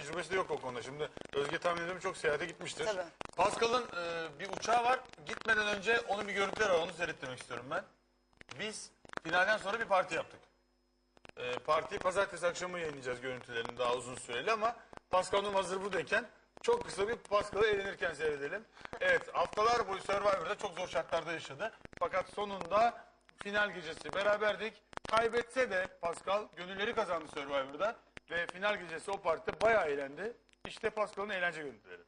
tecrübesi de yok o konuda. Şimdi Özge tahmin ediyorum çok seyahate gitmiştir. Tabii. Pascal'ın e, bir uçağı var. Gitmeden önce onun bir görüntüleri var. Onu seyrettirmek istiyorum ben. Biz finalden sonra bir parti yaptık. E, partiyi pazartesi akşamı yayınlayacağız görüntülerini daha uzun süreli ama Pascal Num hazır buradayken çok kısa bir Pascal'ı eğlenirken seyredelim. Evet haftalar boyu Survivor'da çok zor şartlarda yaşadı. Fakat sonunda final gecesi beraberdik. Kaybetse de Pascal gönülleri kazandı Survivor'da. Ve final gecesi o partide bayağı eğlendi. İşte Pascal'ın eğlence görüntüleri.